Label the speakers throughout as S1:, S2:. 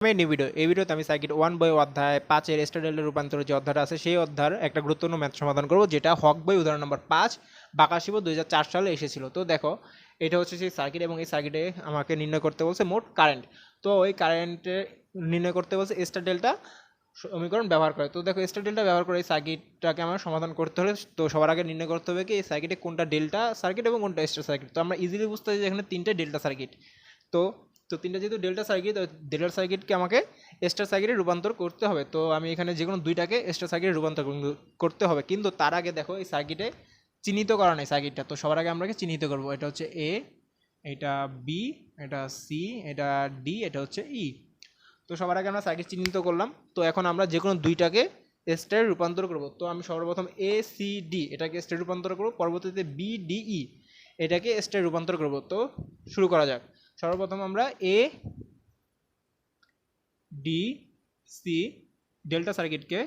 S1: New video. এই ভিডিওতে আমি সার্কিট ওয়ান বই অধ্যায় পাঁচের স্টাডেলের রূপান্তরের যে অধ্যায়টা আছে, সেই অধ্যায়ের একটা গুরুত্বপূর্ণ ম্যাথ সমাধান করব, যেটা হক বই উদাহরণ নম্বর পাঁচ বাকাশিব দুই সালে এসেছিল। তো দেখো, এটা হচ্ছে সেই সার্কিট এবং এই সার্কিটে আমাকে নির্ণয় করতে বলছে মোট কারেন্ট তো ওই কারেন্টে নির্ণয় করতে বলছে স্টার ডেল্টা সমীকরণ ব্যবহার করে। তো দেখো স্টার ডেল্টা ব্যবহার করে এই সার্কিটটাকে আমার সমাধান করতে হলে তো সবার আগে নির্ণয় করতে হবে কি, এই সার্কিটে কোনটা ডেল্টা সার্কিট এবং কোনটা স্টার সার্কিট তো আমরা ইজিলি বুঝতে পারি যে এখানে তিনটে ডেল্টা সার্কিট তো তো তিনটা যেহেতু ডেল্টা সার্কিট ডেল্টা সার্কিটকে আমাকে স্টার সার্কিটে রূপান্তর করতে হবে। তো আমি এখানে যে কোনো দুইটাকে স্টার সার্কিটে রূপান্তর করতে হবে। কিন্তু তার আগে দেখো, এই সার্কিটে চিহ্নিত করা নেই সার্কিটটা তো সবার আগে আমরা কি চিহ্নিত করব। এটা হচ্ছে এ এটা বি এটা সি এটা ডি এটা হচ্ছে ই তো সবার আগে আমরা সার্কিট চিহ্নিত করলাম। তো এখন আমরা যে কোনো দুইটাকে স্টারে রূপান্তর করব। তো আমি সর্বপ্রথম এ সি ডি এটাকে স্টারে রূপান্তর করব। পরবর্তীতে বি ডি ই এটাকে স্টারে রূপান্তর করব। তো শুরু করা যাক। সর্বপ্রথম আমরা এ ডি সি ডেল্টা সার্কিটকে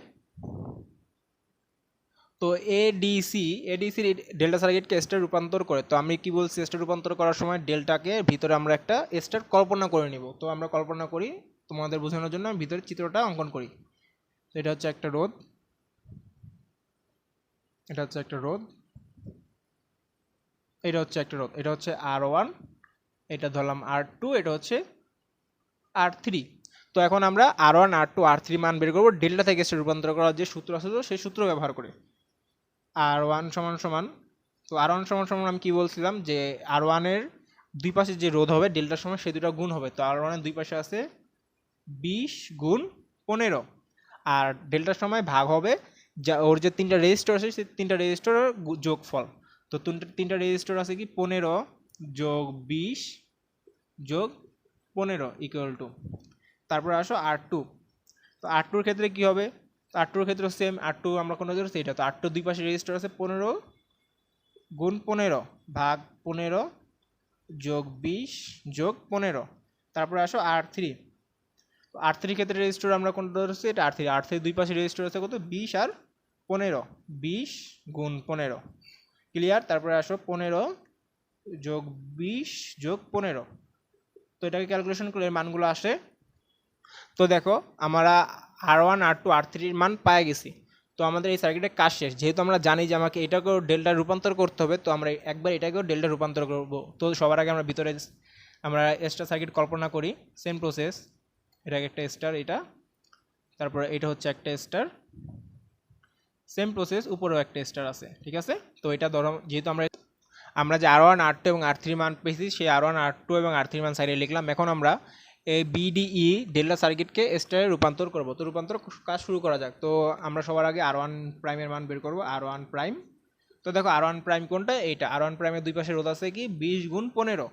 S1: তো এডিসি এডিসি ডেল্টা সার্কিটকে স্টার রূপান্তর করে। তো আমি কি বলছি স্টার রূপান্তর করার সময় ডেল্টাকে ভিতরে আমরা একটা স্টার কল্পনা করে নিব। তো আমরা কল্পনা করি, তোমাদের বোঝানোর জন্য আমি ভিতরে চিত্রটা অঙ্কন করি। তো এটা হচ্ছে একটা রোদ এটা হচ্ছে একটা রোদ এটা হচ্ছে একটা রোদ এটা হচ্ছে আর ওয়ান এটা ধরলাম আর টু এটা হচ্ছে আর থ্রি তো এখন আমরা R one R two R three মান বের করব। ডেল্টা থেকে এসে রূপান্তর করার যে সূত্র আছে তো, সেই সূত্র ব্যবহার করে। আর ওয়ান সমান সমান। তো আর ওয়ান সমান সমান আমি কী বলছিলাম? যে আর ওয়ানের দুই পাশে যে রোধ হবে, ডেল্টার সময় সেই দুটো গুণ হবে। তো আর ওয়ানের দুই পাশে আছে বিশ গুণ পনেরো। আর ডেল্টার সময় ভাগ হবে যা, ওর যে তিনটা রেজিস্টার আছে, সেই তিনটা রেজিস্টারের যোগফল। তো তিনটা তিনটা রেজিস্টার আছে কি? পনেরো যোগ বিশ, যোগ পনেরো ইকুয়াল টু তারপর আসো আর টু তো আর টুর ক্ষেত্রে কী হবে? আর টুর ক্ষেত্রে সেম আর টু আমরা কোনো ধরছি এটা তো আর টু দুই পাশে রেজিস্টার আছে পনেরো গুণ পনেরো ভাগ পনেরো যোগ বিশ, যোগ পনেরো। তারপরে আসো আর থ্রি আর থ্রি ক্ষেত্রে রেজিস্টার আমরা কোনটা ধরছি এটা আর থ্রি আর থ্রি দুই পাশে রেজিস্টার আছে কত? বিশ আর পনেরো। বিশ গুণ পনেরো। ক্লিয়ার তারপরে আসো পনেরো যোগ বিশ, যোগ পনেরো। তো এটাকে ক্যালকুলেশন করলে মানগুলো আসে। তো দেখো, আমরা আর ওয়ান আর টু আর থ্রির মান পায়ে গেছি। তো আমাদের এই সার্কিটের কাজ শেষ। যেহেতু আমরা জানি যে আমাকে এটাকেও ডেল্টা রূপান্তর করতে হবে, তো আমরা একবার এটাকেও ডেল্টা রূপান্তর করব। তো সবার আগে আমরা ভিতরে আমরা এক্সট্রা সার্কিট কল্পনা করি। সেম প্রসেস এটাকে একটা স্টার এটা। তারপরে এটা হচ্ছে একটা স্টার সেম প্রসেস উপরেও একটা স্টার আছে। ঠিক আছে? তো এটা ধরো, যেহেতু আমরা আমরা যে আর ওয়ান আর টু এবং আর থ্রি মান পেয়েছি, সেই আর ওয়ান আর টু এবং আর থ্রি মান সাইডে লিখলাম। এখন আমরা এই বিডিই ডেল্টা সার্কিটকে স্টারে রূপান্তর করব। তো রূপান্তর কাজ শুরু করা যাক। তো আমরা সবার আগে আর ওয়ান প্রাইমের মান বের করব। আর ওয়ান প্রাইম তো দেখো আর ওয়ান প্রাইম কোনটা? এইটা। আর ওয়ান প্রাইমের দুই পাশে রোধ আছে কি? বিশ গুণ পনেরো।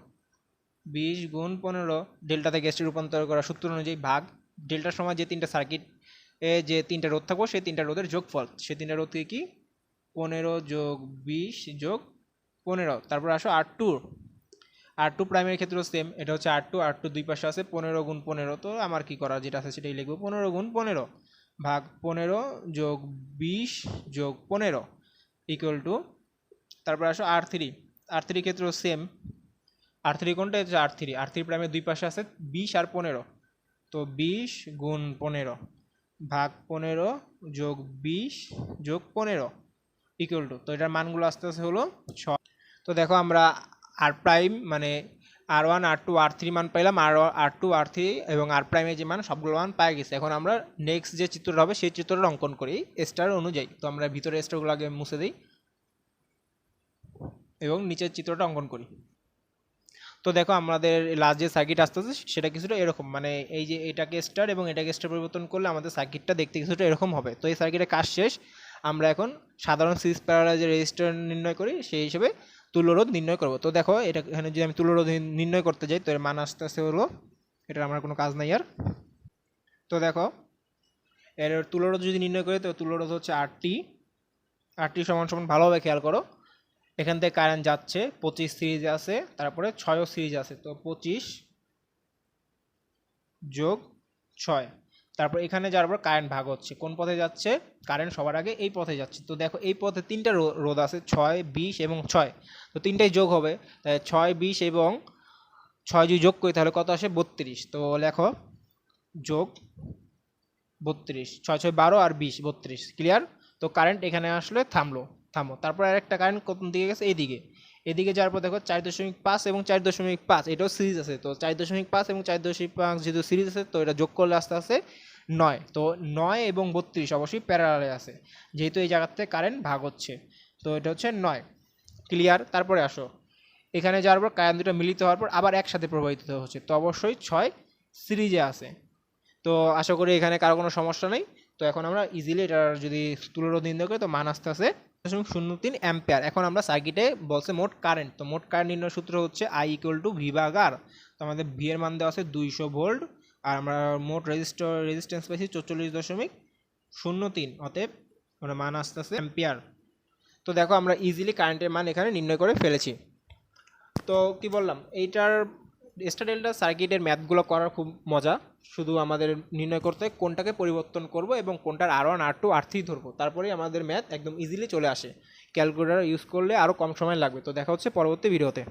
S1: বিশ গুণ পনেরো ডেল্টা থেকে এসটি রূপান্তর করা সূত্র অনুযায়ী ভাগ। ডেল্টার সময় যে তিনটা সার্কিট এ যে তিনটা রোধ থাকব, সেই তিনটা রোধের যোগফল। সেই তিনটা রোধ থেকে কি? পনেরো যোগ বিশ যোগ পনেরো, তারপর আসো আর টু আর টু প্রাইমের ক্ষেত্রেও সেম এটা হচ্ছে আর টু আর টু দুই পাশে আছে, পনেরো গুণ পনেরো, তো আমার কি করা যেটা আছে সেটাই লিখব, পনেরো গুণ পনেরো। ভাগ পনেরো যোগ বিশ যোগ পনেরো ইকুয়াল টু তারপর আসো আর থ্রি আর থ্রি ক্ষেত্রেও সেম আর থ্রি কোনটা? হচ্ছে আর থ্রি আর থ্রি প্রাইমের দুই পাশে আছে বিশ আর পনেরো। তো বিশ গুণ পনেরো, ভাগ পনেরো যোগ বিশ যোগ পনেরো ইকুয়াল টু তো এটার মানগুলো আস্তে আস্তে হলো ছ তো দেখো আমরা আর প্রাইম মানে R one R two R three মান পাইলাম, আর আর টু আর থ্রি এবং আর প্রাইমের যে মান, সবগুলো মান পাই গেছে। এখন আমরা নেক্সট যে চিত্রটা হবে, সেই চিত্রটা অঙ্কন করি স্টার অনুযায়ী। তো আমরা ভিতরে স্টারগুলো আগে মুছে দিই এবং নিচের চিত্রটা অঙ্কন করি। তো দেখো আমাদের লাস্ট যে সার্কিট আসতেছে, সেটা কিছুটা এরকম। মানে এই যে এটাকে স্টার এবং এটাকে স্টার পরিবর্তন করলে আমাদের সার্কিটটা দেখতে কিছুটা এরকম হবে। তো এই সার্কিটের কাজ শেষ। আমরা এখন সাধারণ সিরিজ প্যারালাল যে রেজিস্টার নির্ণয় করি, সেই হিসেবে তুল্যরোধ নির্ণয় করব। তো দেখো, এটা এখানে যদি আমি তুল্যরোধ নির্ণয় করতে যাই, তো এর মান আস্তে আস্তে হলো, এটার আমার কোনো কাজ নাই আর। তো দেখো, এর তুল্যরোধ যদি নির্ণয় করি, তো তুল্যরোধ হচ্ছে আটটি আটটি সমান সমান ভালোভাবে খেয়াল করো। এখান থেকে কারেন্ট যাচ্ছে, পঁচিশ সিরিজ আছে, তারপরে ছয়ও সিরিজ আছে, তো পঁচিশ যোগ ছয়। তারপর এখানে যাওয়ার পর কারেন্ট ভাগ হচ্ছে। কোন পথে যাচ্ছে? কারেন্ট সবার আগে এই পথে যাচ্ছে। তো দেখো, এই পথে তিনটা রো- রোধ আছে, ছয়, বিশ এবং ছয়। তো তিনটাই যোগ হবে। ছয়, বিশ এবং ছয় যদি যোগ করি, তাহলে কত আসে? বত্রিশ। তো লেখো, যোগ বত্রিশ। ছয় ছয়, বারো আর বিশ, বত্রিশ। ক্লিয়ার তো কারেন্ট এখানে আসলে থামলো, থামো। তারপর আরেকটা কারেন্ট কোন দিকে গেছে? এইদিকে। এদিকে যাওয়ার পর দেখো চার দশমিক পাঁচ এবং চার দশমিক পাঁচ, এটাও সিরিজ আছে। তো চার দশমিক পাঁচ এবং চার দশমিক পাঁচ যেহেতু সিরিজ আছে, তো এটা যোগ করলে আস্তে আস্তে নয়। তো নয় এবং বত্রিশ অবশ্যই প্যারালালে আছে, যেহেতু এই জায়গার থেকে কারেন্ট ভাগ হচ্ছে। তো এটা হচ্ছে নয়। ক্লিয়ার তারপরে আসো। এখানে যাওয়ার পর কারেন্ট দুটো মিলিত হওয়ার পর আবার একসাথে প্রবাহিত হচ্ছে। তো অবশ্যই ছয় সিরিজে আছে। তো আশা করি এখানে কারও কোনো সমস্যা নেই। তো এখন আমরা ইজিলি এটার যদি তুলরোধ নির্ণয় করি তো মান আস্তে আসে শূন্য তিন অ্যাম্পেয়ার। এখন আমরা সার্কিটে বলছে মোট কারেন্ট তো মোট কারেন্ট নির্ণয় সূত্র হচ্ছে I equal to V R তো আমাদের ভি এর মান দেওয়া আছে দুইশো ভোল্ট, আর আমরা মোট রেজিস্টার রেজিস্ট্যান্স পাইছি চৌচল্লিশ দশমিক শূন্য তিন, অতএব আমরা মান আসতে আসে অ্যাম্পিয়ার। তো দেখো আমরা ইজিলি কারেন্টের মান এখানে নির্ণয় করে ফেলেছি। তো কি বললাম? এইটার স্টাডেলটা সার্কিটের ম্যাথগুলো করার খুব মজা। শুধু আমাদের নির্ণয় করতে কোনটাকে পরিবর্তন করব এবং কোনটার R one R two R three ধরবো। তারপরেই আমাদের ম্যাথ একদম ইজিলি চলে আসে। ক্যালকুলেটার ইউজ করলে আরও কম সময় লাগবে। তো দেখা হচ্ছে পরবর্তী ভিডিওতে